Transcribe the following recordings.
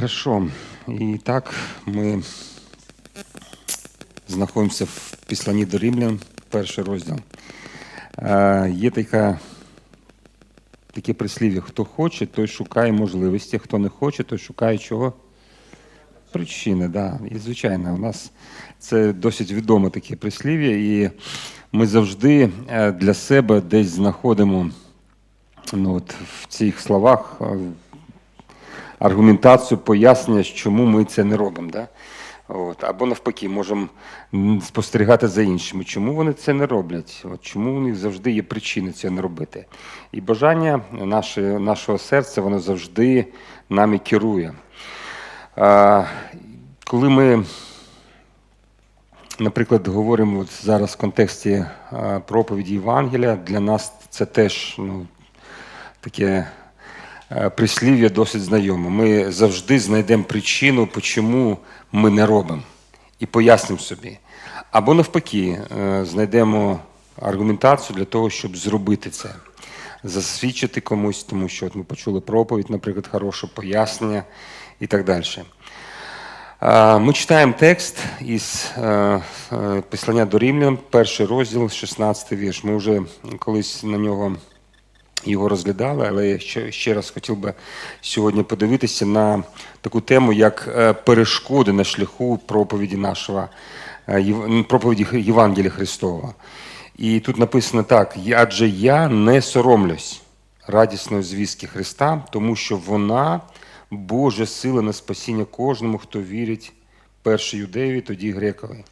Хорошо. І так ми знаходимося в післанні до Римлян, перший розділ. Є така, таке прислів'я: хто хоче, той шукає можливості, хто не хоче, той шукає чого? Причини, да. І звичайно, у нас це досить відоме таке прислів'я, і ми завжди е, для себе десь знаходимо ну, от, в цих словах е, аргументацію, пояснення, чому ми це не робимо. Да? От. Або навпаки, можемо спостерігати за іншими, чому вони це не роблять, От, чому у них завжди є причини це не робити. І бажання наше, нашого серця, воно завжди нами керує. А, коли ми, наприклад, говоримо от зараз в контексті проповіді Євангелія, для нас це теж ну, таке прислів'я досить знайоме. Ми завжди знайдемо причину, чому ми не робимо, і пояснимо собі. Або навпаки, е, знайдемо аргументацію для того, щоб зробити це, засвідчити комусь, тому що от ми почули проповідь, наприклад, хороше пояснення і так далі. Е, Ми читаємо текст із е, е, Післання до Римлян, перший розділ, 16 вірш. Ми вже колись на нього його розглядали, але я ще, ще раз хотів би сьогодні подивитися на таку тему, як е, перешкоди на шляху проповіді нашого е, проповіді Євангелія Христова. І тут написано так: адже я не соромлюсь радісної звістки Христа, тому що вона Божа сила на спасіння кожному, хто вірить перше юдеєві, тоді грекові.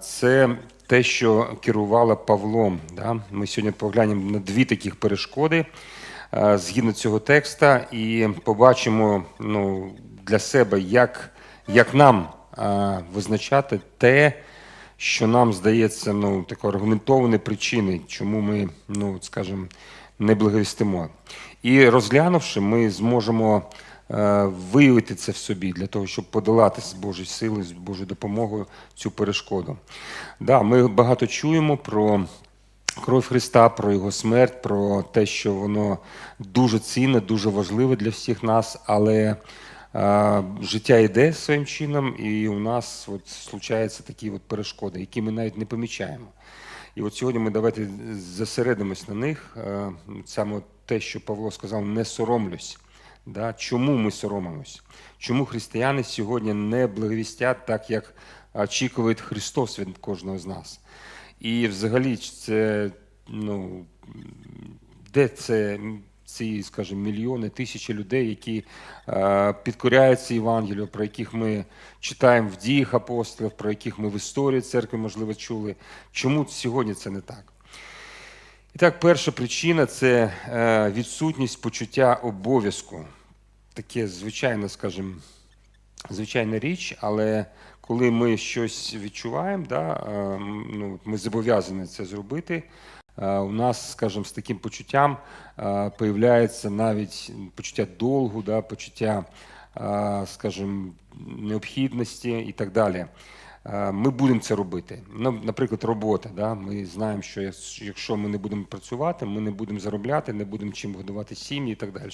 Це те, що керувало Павлом. Да? Ми сьогодні поглянемо на дві таких перешкоди згідно цього текста, і побачимо ну, для себе, як, як нам визначати те, що нам здається ну, такою аргументованою причиною, чому ми, ну, скажімо, не благовістимо. І розглянувши, ми зможемо виявити це в собі для того, щоб подолати з Божою силою, з Божою допомогою цю перешкоду. Да, ми багато чуємо про кров Христа, про Його смерть, про те, що воно дуже цінне, дуже важливе для всіх нас, але е, життя йде своїм чином, і у нас от случаються такі от перешкоди, які ми навіть не помічаємо. І от сьогодні ми давайте зосередимось на них. Е, Саме те, що Павло сказав, не соромлюсь. Да? Чому ми соромимось? Чому християни сьогодні не благовістять так, як очікує Христос від кожного з нас? І взагалі це, ну, де це ці, скажімо, мільйони, тисячі людей, які е, підкоряються Євангелію, про яких ми читаємо в діях апостолів, про яких ми в історії церкви, можливо, чули. Чому сьогодні це не так? І так, перша причина це е, відсутність почуття обов'язку. Таке звичайно, скажімо, звичайна річ, але коли ми щось відчуваємо, да, е, ну, ми зобов'язані це зробити. е, У нас, скажімо, з таким почуттям появляється навіть почуття долгу, да, почуття, скажімо, необхідності і так далі. Е, Ми будемо це робити. Наприклад, робота. Да? Ми знаємо, що якщо ми не будемо працювати, ми не будемо заробляти, не будемо чим годувати сім'ї і так далі.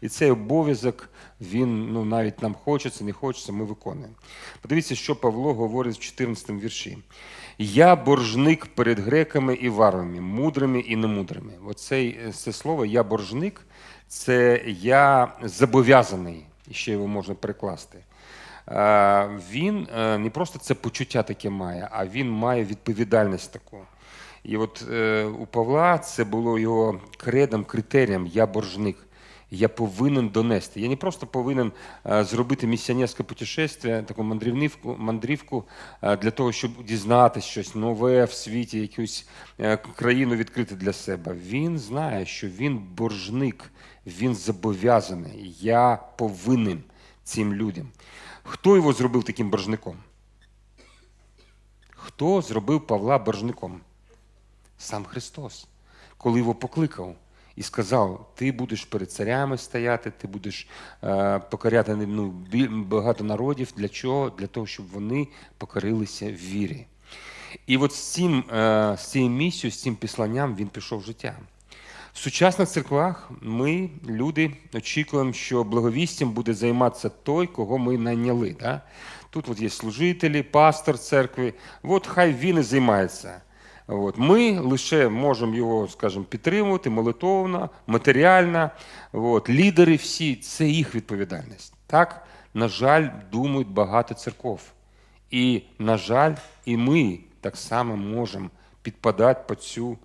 І цей обов'язок, він ну, навіть нам хочеться, не хочеться, ми виконуємо. Подивіться, що Павло говорить в 14 вірші. Я боржник перед греками і варвами, мудрими і немудрими. Оце це слово я боржник, це я зобов'язаний, і ще його можна перекласти. Е, Він е, не просто це почуття таке має, а він має відповідальність таку. І от е, у Павла це було його кредом, критерієм я боржник. Я повинен донести. Я не просто повинен зробити місіонерське путешествие, таку мандрівнивку, мандрівку для того, щоб дізнатися щось нове в світі, якусь країну відкрити для себе. Він знає, що він боржник, він зобов'язаний. Я повинен цим людям. Хто його зробив таким боржником? Хто зробив Павла боржником? Сам Христос, коли його покликав і сказав: Ти будеш перед царями стояти, ти будеш е, покоряти ну, багато народів. Для чого? Для того, щоб вони покорилися в вірі. І от з, цим, е, з цією місією, з цим післанням він пішов в життя. В сучасних церквах ми, люди, очікуємо, що благовістям буде займатися той, кого ми найняли. Да? Тут от є служителі, пастор церкви. От хай він і займається. От. Ми лише можемо його, скажімо, підтримувати молитовно, матеріально. От. Лідери всі це їх відповідальність. Так, на жаль, думають багато церков. І, на жаль, і ми так само можемо підпадати під цю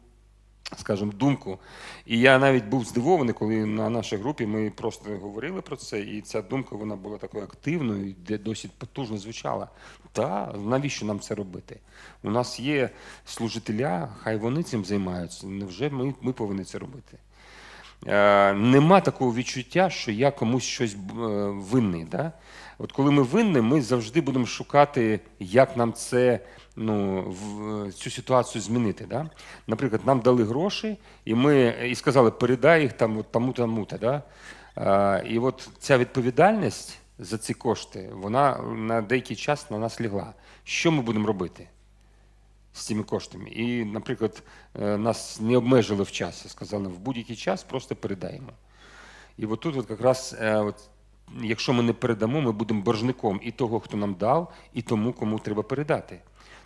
скажімо, думку. І я навіть був здивований, коли на нашій групі ми просто говорили про це, і ця думка вона була такою активною, де досить потужно звучала. Та навіщо нам це робити? У нас є служителя, хай вони цим займаються. Невже ми, ми повинні це робити? Е, нема такого відчуття, що я комусь щось е, винний. Да? От коли ми винні, ми завжди будемо шукати, як нам це ну, в, цю ситуацію змінити. Да? Наприклад, нам дали гроші, і ми і сказали, передай їх там тому тому-то. Да? Е, і от ця відповідальність за ці кошти, вона на деякий час на нас лягла. Що ми будемо робити? з цими коштами. І, наприклад, е, нас не обмежили в часі, сказали, в будь-який час просто передаємо. І от тут от якраз, е, от, якщо ми не передамо, ми будемо боржником і того, хто нам дав, і тому, кому треба передати.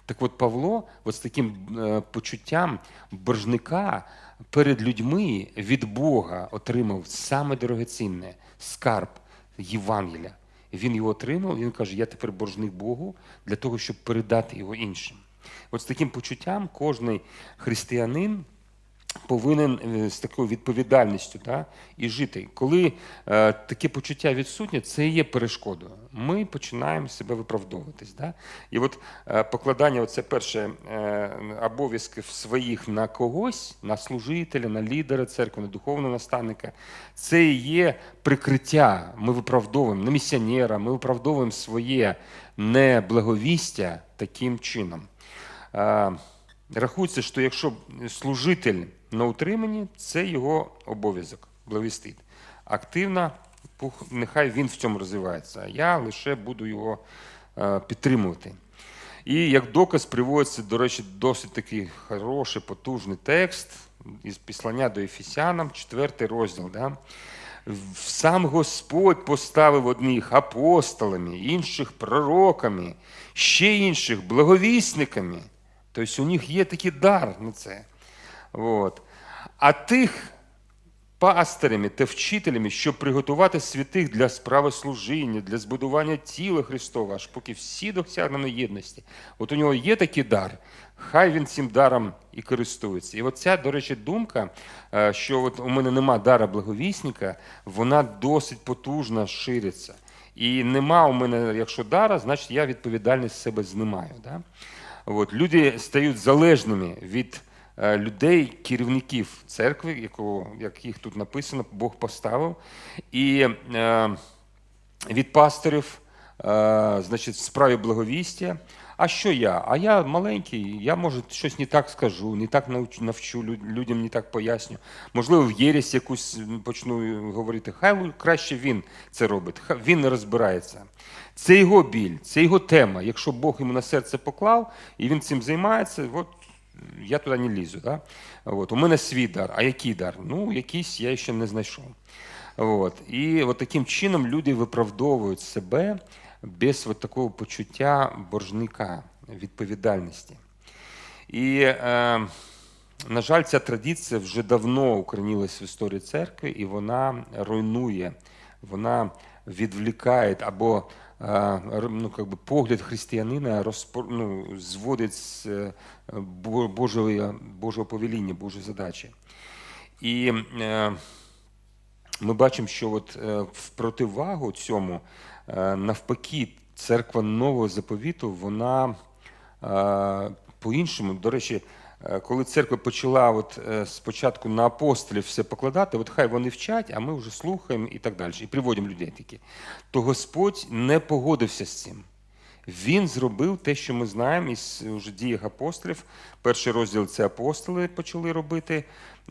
Так от Павло, от з таким е, почуттям боржника перед людьми від Бога отримав саме дорогоцінне скарб Євангелія. Він його отримав, він каже, я тепер боржник Богу для того, щоб передати його іншим. От з таким почуттям кожний християнин повинен е, з такою відповідальністю та, і жити. Коли е, таке почуття відсутнє, це є перешкодою. Ми починаємо себе виправдовуватись. Да? І от е, покладання оце перше е, обов'язків своїх на когось, на служителя, на лідера церкви, на духовного наставника, це і є прикриття. Ми виправдовуємо на місіонера, ми виправдовуємо своє неблаговістя таким чином. Е, Рахується, що якщо служитель на утриманні, це його обов'язок благовістити. Активно, пух- нехай він в цьому розвивається, а я лише буду його е, підтримувати. І як доказ приводиться, до речі, досить такий хороший, потужний текст із післання до Ефесянам, четвертий розділ. Да? Сам Господь поставив одних апостолами, інших пророками, ще інших благовісниками. Тобто у них є такий дар на це. От. А тих пастирями та вчителями, щоб приготувати святих для справи служіння, для збудування тіла Христова, аж поки всі досягнемо єдності. От у нього є такий дар, хай він цим даром і користується. І от ця, до речі, думка, е, що от у мене нема дара благовісника, вона досить потужно шириться. І нема у мене, якщо дара, значить я відповідальність себе знімаю. Да? От, люди стають залежними від людей, керівників церкви, якого, як їх тут написано, Бог поставив, і е, від пасторів, е, значить, в справі благовістя. А що я? А я маленький, я може щось не так скажу, не так навчу людям, не так поясню. Можливо, в єресь якусь почну говорити. Хай краще він це робить, хай він розбирається. Це його біль, це його тема. Якщо Бог йому на серце поклав і він цим займається, от я туди не лізу. Да? От, у мене свій дар. А який дар? Ну, якийсь я ще не знайшов. От. І от таким чином люди виправдовують себе без от такого почуття боржника, відповідальності. І, е, на жаль, ця традиція вже давно укорінилась в історії церкви, і вона руйнує, вона відвлікає або ну, как би, погляд християнина розпо, ну, зводить з е, Божого, Божого повеління, Божої задачі. І е, ми бачимо, що от е, в противагу цьому, е, навпаки, церква нового заповіту, вона е, по-іншому, до речі, коли церква почала от, е, спочатку на апостолів все покладати, от хай вони вчать, а ми вже слухаємо і так далі, і приводимо людей такі, то Господь не погодився з цим. Він зробив те, що ми знаємо із уже діях апостолів. Перший розділ це апостоли почали робити,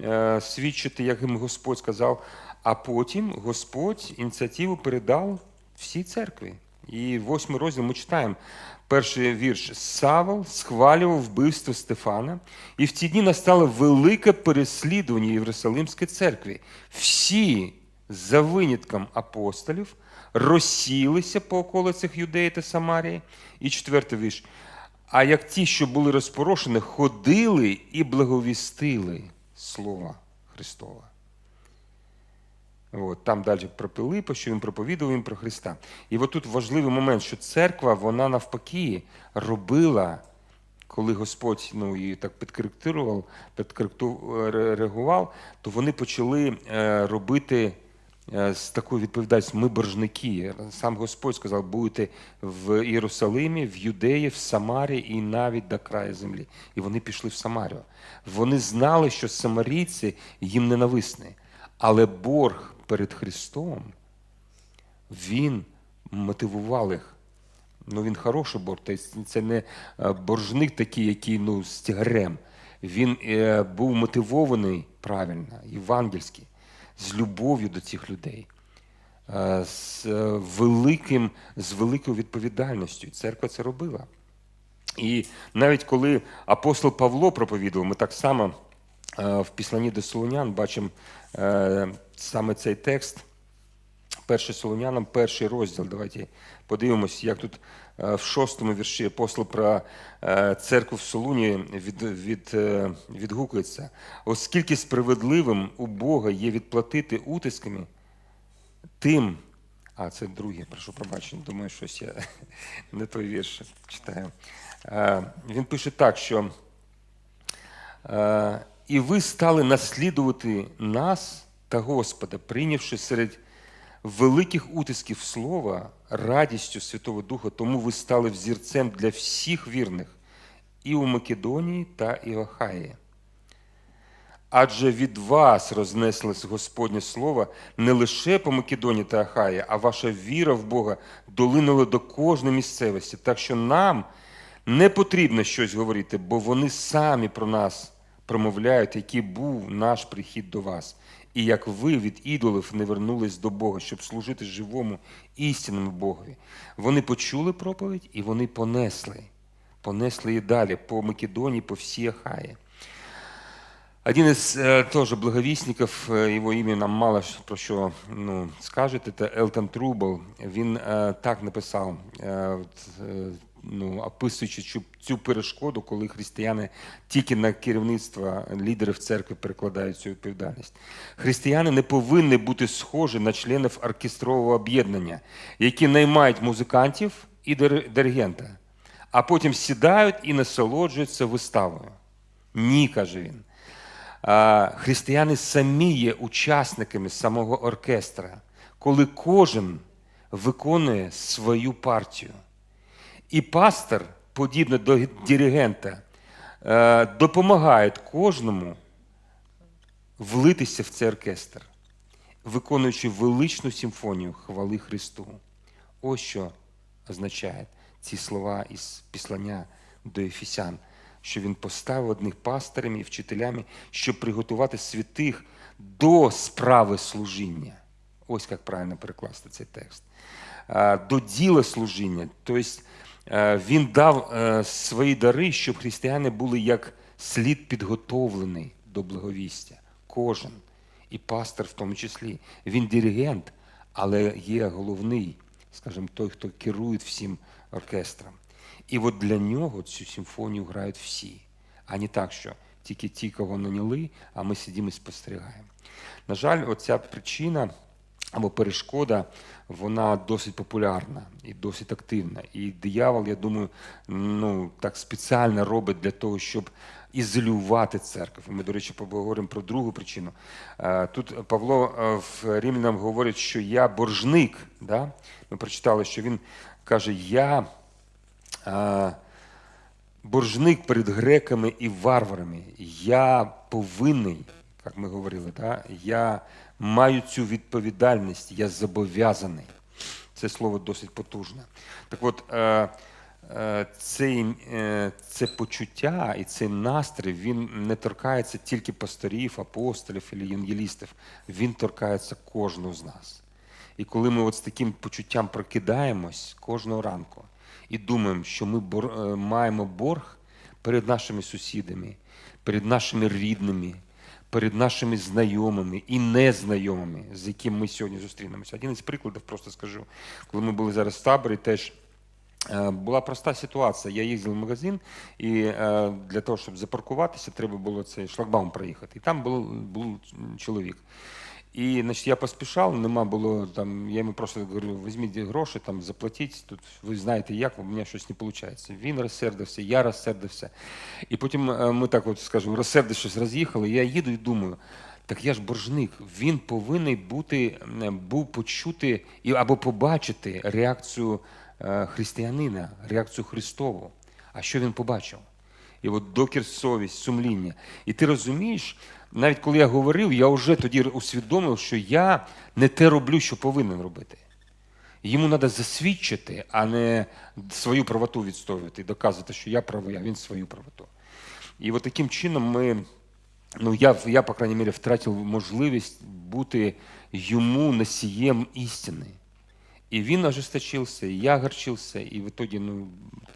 е, свідчити, як їм Господь сказав. А потім Господь ініціативу передав всій церкві. І восьмий розділ ми читаємо. Перший вірш Савол схвалював вбивство Стефана, і в ті дні настало велике переслідування Єрусалимської церкви. Всі, за винятком апостолів, розсілися по околицях Юдеї та Самарії. І четвертий вірш. А як ті, що були розпорошені, ходили і благовістили Слова Христова. От, там далі про Пилипа, що він проповідував їм про Христа. І от тут важливий момент, що церква, вона навпаки робила, коли Господь ну, її так підкоректував, підкоректував, то вони почали е, робити е, з такою відповідальністю. Ми боржники. Сам Господь сказав, будете в Єрусалимі, в Юдеї, в Самарі і навіть до краю землі. І вони пішли в Самарію. Вони знали, що самарійці їм ненависні. Але борг перед Христом, він мотивував їх. Ну, він хороший тобто це не е, боржник такий, який ну, з тягарем. Він е, був мотивований правильно, євангельський, з любов'ю до цих людей, е, з, е, великим, з великою відповідальністю. Церква це робила. І навіть коли апостол Павло проповідував, ми так само в післанні до Солонян бачимо е, саме цей текст. Перший Солонянам, перший розділ. Давайте подивимось, як тут е, в шостому вірші апостол про е, церкву в Солуні від, від, е, відгукується. Оскільки справедливим у Бога є відплатити утисками, тим, а це другий, прошу пробачення, думаю, щось я не той вірш читаю. Е, Він пише так, що Е, і ви стали наслідувати нас та Господа, прийнявши серед великих утисків слова радістю Святого Духа, тому ви стали взірцем для всіх вірних і у Македонії та і Охаї. Адже від вас рознеслось Господнє Слово не лише по Македонії та Ахаї, а ваша віра в Бога долинула до кожної місцевості. Так що нам не потрібно щось говорити, бо вони самі про нас промовляють, який був наш прихід до вас. І як ви від ідолів не вернулись до Бога, щоб служити живому істинному Богові. Вони почули проповідь і вони понесли. Понесли її далі по Македонії, по всій Ахаї. Один из э, тоже благовестников, э, его имя нам мало ш- про що ну, скажет, это Елтон Трубл. Він е, так написав, е, от, е, ну, описуючи цю, перешкоду, коли християни тільки на керівництво лідерів церкви перекладають цю відповідальність. Християни не повинні бути схожі на членів оркестрового об'єднання, які наймають музикантів і диригента, а потім сідають і насолоджуються виставою. Ні, каже він. Християни самі є учасниками самого оркестра, коли кожен виконує свою партію. І пастор, подібно до диригента, е, допомагає кожному влитися в цей оркестр, виконуючи величну симфонію хвали Христу. Ось що означають ці слова із післання до Ефесян, що він поставив одних пастирями і вчителями, щоб приготувати святих до справи служіння. Ось як правильно перекласти цей текст. До діла служіння. Тобто е, він дав е, свої дари, щоб християни були як слід підготовлений до благовістя. Кожен. І пастор в тому числі. Він диригент, але є головний, скажімо, той, хто керує всім оркестром. І от для нього цю симфонію грають всі, а не так, що тільки ті, кого наняли, а ми сидимо і спостерігаємо. На жаль, оця причина або перешкода, вона досить популярна і досить активна. І диявол, я думаю, ну так спеціально робить для того, щоб ізолювати церкву. Ми, до речі, поговоримо про другу причину. Е, Тут Павло е, в Римлянам говорить, що я боржник. Да? Ми прочитали, що він каже: Я е, боржник перед греками і варварами. Я повинний, як ми говорили, да? я маю цю відповідальність, я зобов'язаний. Це слово досить потужне. Так от, е, е, цей, е, це почуття і цей настрій, він не торкається тільки пасторів, апостолів і євангелістів. Він торкається кожного з нас. І коли ми от з таким почуттям прокидаємось кожного ранку і думаємо, що ми маємо борг перед нашими сусідами, перед нашими рідними, перед нашими знайомими і незнайомими, з якими ми сьогодні зустрінемося. Один із прикладів просто скажу, коли ми були зараз в таборі, теж Е, Була проста ситуація. Я їздив в магазин, і е, для того, щоб запаркуватися, треба було цей шлагбаум проїхати. І там був, був чоловік. І значить, я поспішав, нема було там. Я йому просто говорю, візьміть гроші, там заплатіть. Тут ви знаєте, як у мене щось не виходить. Він розсердився, я розсердився. І потім е, ми так, от скажімо, розсердившись, роз'їхали. Я їду і думаю. Так я ж боржник, він повинен бути, був почути і або побачити реакцію е, християнина, реакцію Христову. А що він побачив? І от докір совість, сумління. І ти розумієш, навіть коли я говорив, я вже тоді усвідомив, що я не те роблю, що повинен робити. Йому треба засвідчити, а не свою правоту відстоювати і доказувати, що я правий, а він свою правоту. І от таким чином ми, ну я, я по крайній мірі, втратив можливість бути йому носієм істини. І він ожесточився, і я горчився, і в итоге, ну,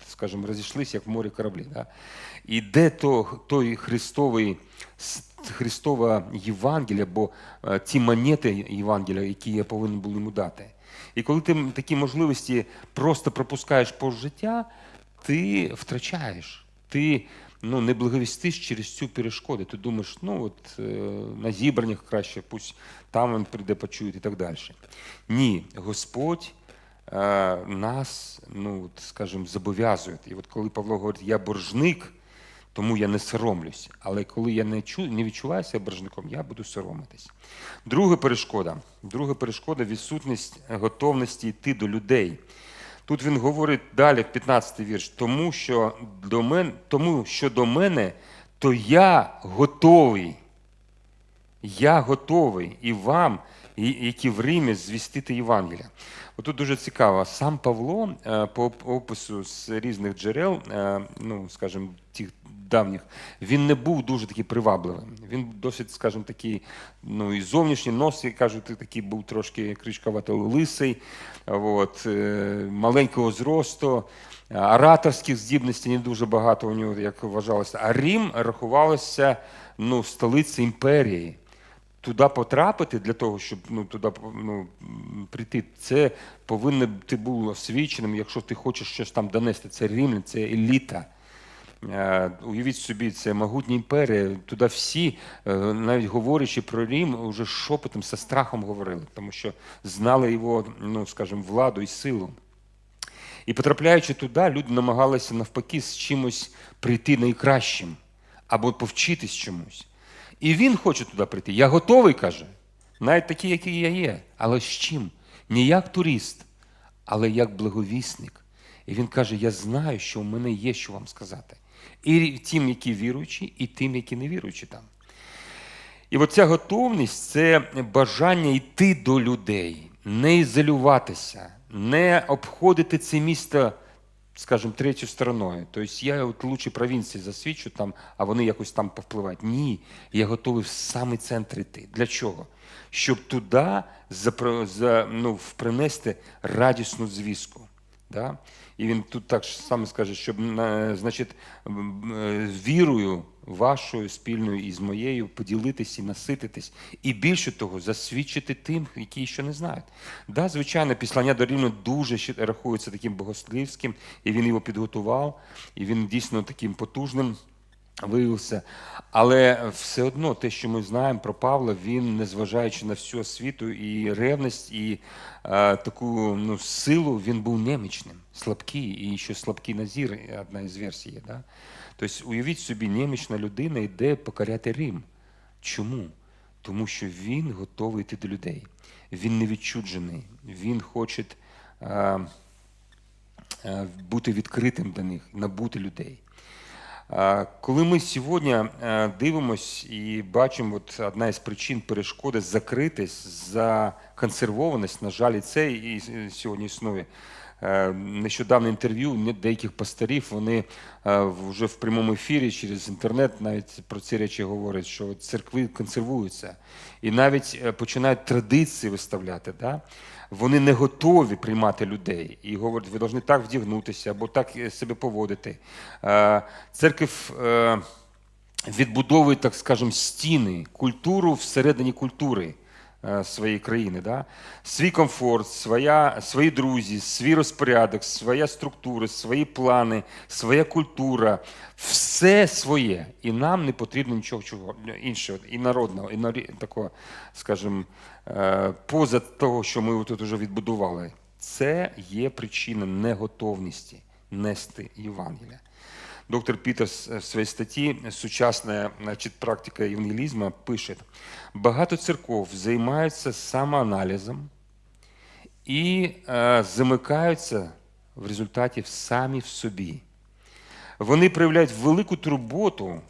скажімо, розійшлися, як в морі кораблі. Да? І де то, той Христовий, Христова Євангелія, бо е, ті монети Євангелія, які я повинен був йому дати. І коли ти такі можливості просто пропускаєш по життя, ти втрачаєш. Ти ну, не благовістиш через цю перешкоду. Ти думаєш, ну от е, на зібраннях краще, пусть там він прийде, почує і так далі. Ні, Господь е, нас, ну, скажімо, зобов'язує. І от коли Павло говорить, я боржник, тому я не соромлюсь. Але коли я не, чу, не відчуваю себе боржником, я буду соромитись. Друга перешкода. Друга перешкода відсутність готовності йти до людей. Тут він говорить далі, в 15 вірш, тому що до мене, тому що до мене, то я готовий. Я готовий і вам, і- які в Римі, звістити Євангелія. Отут дуже цікаво. Сам Павло е, по опису з різних джерел, е, ну скажімо, тих давніх, він не був дуже такий привабливим. Він досить, скажімо, такий, ну і зовнішній нос, як кажуть, такий був трошки кричкувато лисий, от, е, маленького зросту. Ораторських здібностей не дуже багато у нього, як вважалося. А Рим рахувалося ну, столицею імперії туди потрапити для того, щоб ну, туди ну, прийти, це повинно ти був освіченим, якщо ти хочеш щось там донести. Це рівень, це еліта. Е, Уявіть собі, це могутня імперія. Туди всі, е, навіть говорячи про Рим, вже шепотом, зі страхом говорили, тому що знали його, ну скажімо, владу і силу. І потрапляючи туди, люди намагалися навпаки з чимось прийти найкращим або повчитись чомусь. І він хоче туди прийти. Я готовий, каже, навіть такий, який я є. Але з чим? Не як турист, але як благовісник. І він каже: Я знаю, що в мене є що вам сказати. І тим, які віруючі, і тим, які не віруючі там. І оця готовність це бажання йти до людей, не ізолюватися, не обходити це місто, скажімо, третьою стороною. Тобто я от лучше провінції засвідчу там, а вони якось там повпливають. Ні, я готовий в самий центр йти. Для чого? Щоб туди запро- за, ну, принести радісну звістку. Да? І він тут так само скаже, щоб е, значить, е, вірою вашою спільною і з моєю поділитись і насититись, і більше того, засвідчити тим, які ще не знають. Да, звичайно, післання до Рівно дуже рахується таким богослівським, і він його підготував, і він дійсно таким потужним виявився. Але все одно те, що ми знаємо про Павла, він, незважаючи на всю освіту і ревність, і е, таку ну, силу, він був немічним, слабкий, і ще слабкий назір, одна із версій є. Да? Тобто, уявіть собі, немічна людина йде покоряти Рим. Чому? Тому що він готовий йти до людей. Він не відчуджений, він хоче е, е, бути відкритим до них, набути людей. Коли ми сьогодні е, дивимось і бачимо, от одна із причин перешкоди закритись, законсервованість, на жаль, і це і сьогодні існує. Е, Нещодавне інтерв'ю деяких пасторів, вони е, вже в прямому ефірі через інтернет навіть про ці речі говорять, що церкви консервуються і навіть починають традиції виставляти. Да? Вони не готові приймати людей і говорять, ви повинні так вдягнутися або так е, себе поводити. Е, Церква е, відбудовує, так скажемо, стіни, культуру всередині культури своєї країни. Да? Свій комфорт, своя, свої друзі, свій розпорядок, своя структура, свої плани, своя культура, все своє. І нам не потрібно нічого чого, іншого, і народного, і такого, скажімо, поза того, що ми тут вже відбудували. Це є причина неготовності нести Євангелія. Доктор Пітерс в своїй статті Сучасна значить, практика евангелізму пише: багато церков займаються самоаналізом і е, замикаються в результаті самі в собі. Вони проявляють велику турботу,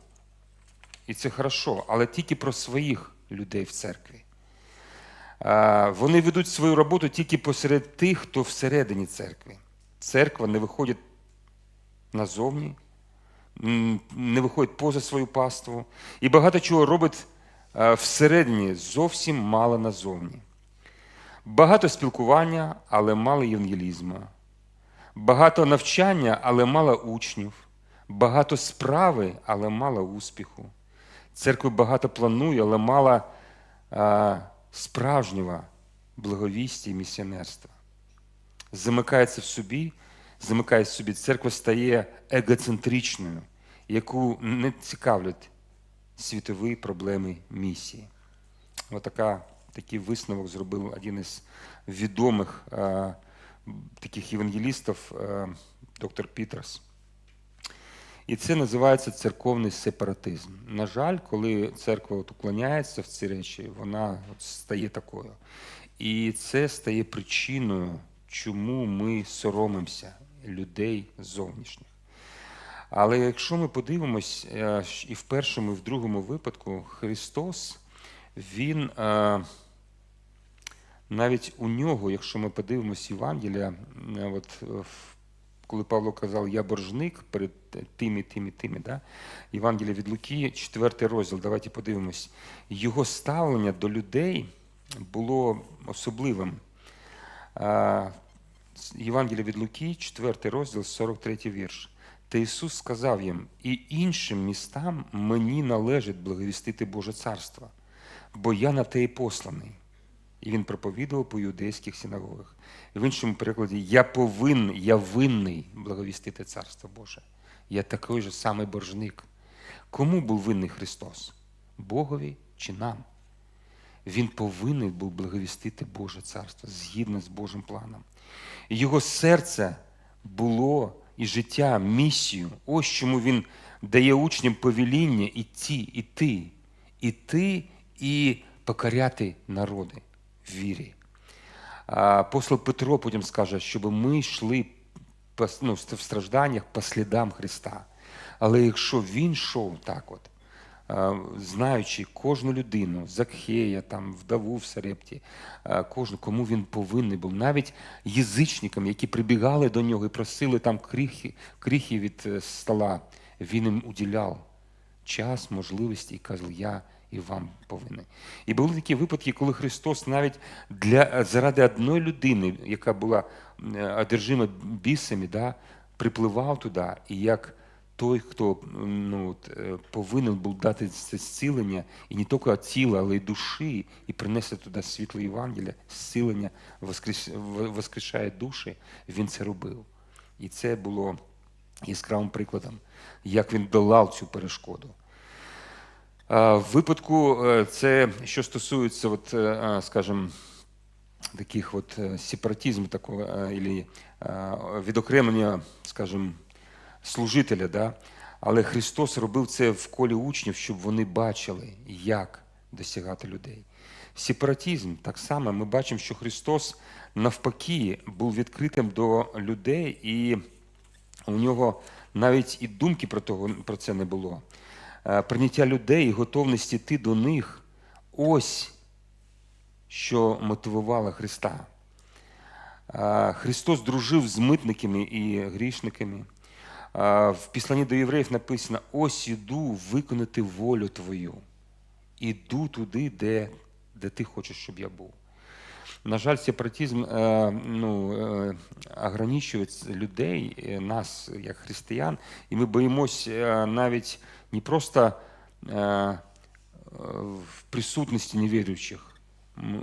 і це хорошо, але тільки про своїх людей в церкві. Е, Вони ведуть свою роботу тільки посеред тих, хто всередині церкви. Церква не виходить назовні, не виходить поза свою паству. І багато чого робить е, всередині, зовсім мало назовні. Багато спілкування, але мало євангелізму. Багато навчання, але мало учнів. Багато справи, але мало успіху. Церква багато планує, але мало а, справжнього благовістя і місіонерства. Замикається в собі, замикає в собі, церква стає егоцентричною, яку не цікавлять світові проблеми місії. Отака, такий висновок зробив один із відомих е, таких євангелістів, е, доктор Пітерс. І це називається церковний сепаратизм. На жаль, коли церква от уклоняється в ці речі, вона стає такою. І це стає причиною, чому ми соромимося людей зовнішніх. Але якщо ми подивимось е, і в першому, і в другому випадку, Христос, Він е, навіть у нього, якщо ми подивимось Євангелія, е, от коли Павло казав, я боржник перед тими, тими, тими, да? Євангелія від Луки, 4 розділ, давайте подивимось. Його ставлення до людей було особливим. Євангелія від Луки, 4 розділ, 43 вірш. Та Ісус сказав їм, і іншим містам мені належить благовістити Боже царство, бо я на те і посланий. І він проповідував по юдейських синагогах. В іншому перекладі я повинен, я винний благовістити Царство Боже. Я такий же самий боржник. Кому був винний Христос? Богові чи нам? Він повинен був благовістити Боже царство згідно з Божим планом. Його серце було і життя, місію. Ось чому він дає учням повеління іти, іти, іти і покоряти народи в вірі. Апостол Петро потім скаже, щоб ми йшли ну, в стражданнях по слідам Христа. Але якщо він йшов так от, е, знаючи кожну людину, Закхея, там, вдову в Сарепті, е, кожну, кому він повинен був, навіть язичникам, які прибігали до нього і просили там крихи, крихи від е, стола, він їм уділяв час, можливості і казав, я і вам повинен. І були такі випадки, коли Христос навіть для, заради одної людини, яка була е, бісами, да, припливав туди, і як той, хто ну, е, повинен був дати це зцілення, і не тільки тіла, але й душі, і принести туди світло Євангелія, зцілення, воскрес, воскрешає душі, він це робив. І це було яскравим прикладом, як він долав цю перешкоду. В випадку е, це, що стосується, от, скажімо, таких от е, сепаратизму такого, е, е, відокремлення, скажімо, служителя, да? але Христос робив це в колі учнів, щоб вони бачили, як досягати людей. Сепаратизм так само ми бачимо, що Христос навпаки був відкритим до людей, і у нього навіть і думки про, того, про це не було. Прийняття людей і готовність йти до них ось що мотивувало Христа. Христос дружив з митниками і грішниками. В післанні до євреїв написано: ось іду виконати волю Твою. Іду туди, де, де ти хочеш, щоб я був. на жаль, сепаратизм е, ну, е, ограничує людей, е, нас як християн, і ми боїмось е, навіть не просто в присутності невіруючих,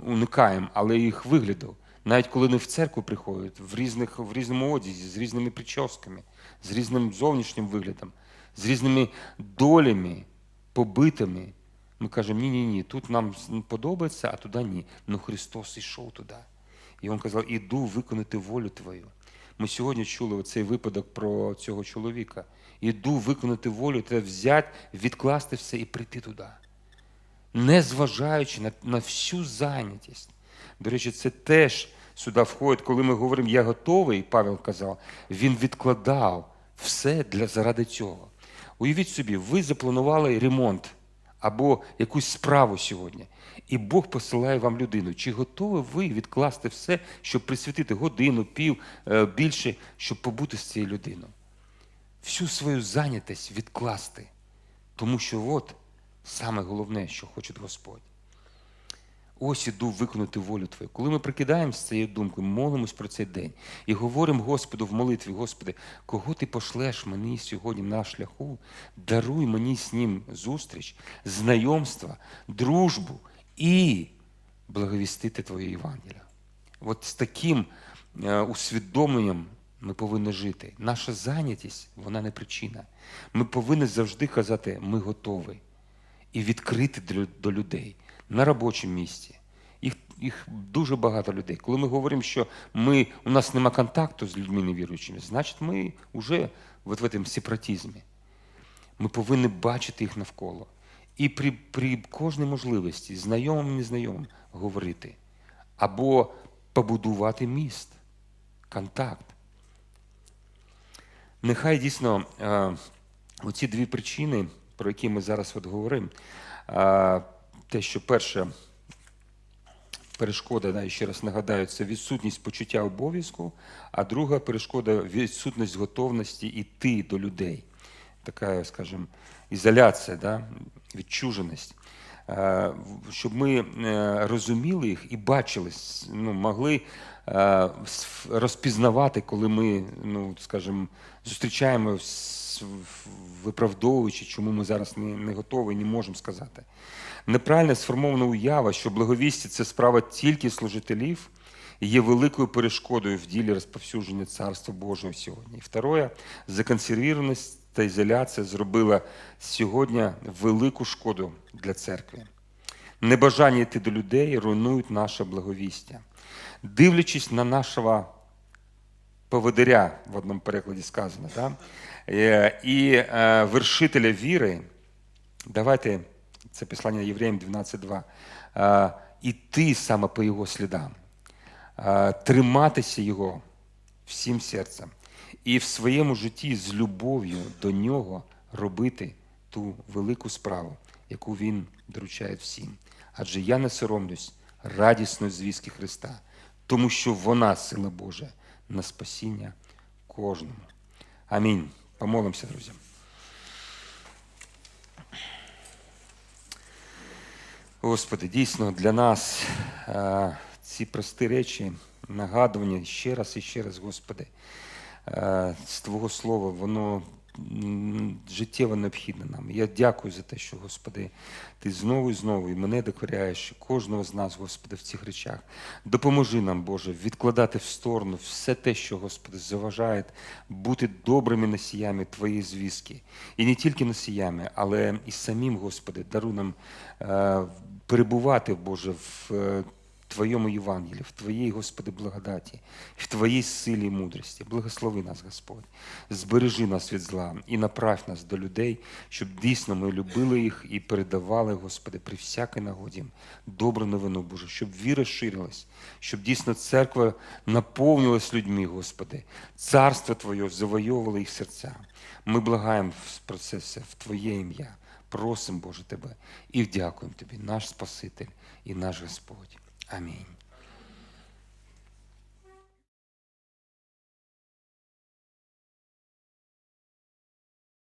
уникаємо, але їх вигляду. Навіть коли вони в церкву приходять, в, різних, в різному одязі, з різними прическами, з різним зовнішнім виглядом, з різними долями, побитими. Ми кажемо, ні, ні, ні, тут нам подобається, а туди ні. Ну Христос ішов туди. І Він казав, іду виконати волю твою. Ми сьогодні чули цей випадок про цього чоловіка. Іду виконати волю, треба взяти, відкласти все і прийти туди. Не зважаючи на, на всю зайнятість. До речі, це теж сюди входить, коли ми говоримо Я готовий, Павел казав, він відкладав все для, заради цього. Уявіть собі, ви запланували ремонт або якусь справу сьогодні, і Бог посилає вам людину. Чи готові ви відкласти все, щоб присвятити годину, пів, е, більше, щоб побути з цією людиною? Всю свою зайнятість відкласти. Тому що от саме головне, що хоче Господь. Ось іду виконати волю Твою. Коли ми прикидаємося з цією думкою, молимось про цей день і говоримо Господу в молитві, Господи, кого ти пошлеш мені сьогодні на шляху, даруй мені з ним зустріч, знайомства, дружбу і благовістити Твоє Євангелія. От з таким е, усвідомленням ми повинні жити. Наша зайнятість, вона не причина. Ми повинні завжди казати, ми готові і відкрити до людей на робочому місці. Їх, їх дуже багато людей. Коли ми говоримо, що ми, у нас нема контакту з людьми невіруючими, значить ми вже от в цьому сепаратизмі. Ми повинні бачити їх навколо. І при, при кожній можливості, знайомим незнайомим, говорити. Або побудувати міст, контакт. Нехай дійсно е, оці дві причини, про які ми зараз от говоримо, те, що перше, перешкода, да, і ще раз нагадаю, це відсутність почуття обов'язку, а друга перешкода відсутність готовності йти до людей. Така, скажімо, ізоляція, да, відчуженість. Щоб ми е, розуміли їх і бачили, ну, могли е, розпізнавати, коли ми, ну, скажімо, зустрічаємо, виправдовуючи, чому ми зараз не, не готові, не можемо сказати. Неправильно сформована уява, що благовістя це справа тільки служителів, є великою перешкодою в ділі розповсюдження Царства Божого сьогодні. Второе, законсервірованість та ізоляція зробила сьогодні велику шкоду для церкви. Небажання йти до людей руйнують наше благовістя. Дивлячись на нашого поводиря, в одному перекладі сказано, да? Е, і е, вершителя віри, давайте, це послання Євреям 12.2, е, іти саме по його слідам, триматися його всім серцем і в своєму житті з любов'ю до нього робити ту велику справу, яку він доручає всім. Адже я не соромлюсь радісної звістки Христа, тому що вона сила Божа на спасіння кожному. Амінь. Помолимося, друзі. Господи, дійсно для нас а, ці прості речі, нагадування ще раз і ще раз, Господи, а, з Твого Слова, воно життєво необхідне нам. Я дякую за те, що, Господи, Ти знову і знову і мене докоряєш, і кожного з нас, Господи, в цих речах. Допоможи нам, Боже, відкладати в сторону все те, що, Господи, заважає бути добрими носіями Твоєї звістки. І не тільки носіями, але і самим, Господи, даруй нам е, перебувати, Боже, в е, Твоєму Євангелії, в Твоїй, Господи, благодаті, в Твоїй силі і мудрості. Благослови нас, Господь. Збережи нас від зла і направь нас до людей, щоб дійсно ми любили їх і передавали, Господи, при всякій нагоді добру новину, Боже, щоб віра ширилась, щоб дійсно церква наповнилась людьми, Господи. Царство Твоє завойовувало їх серця. Ми благаємо про це все в Твоє ім'я. Просимо, Боже, Тебе і дякуємо Тобі, наш Спаситель і наш Господь. Амінь.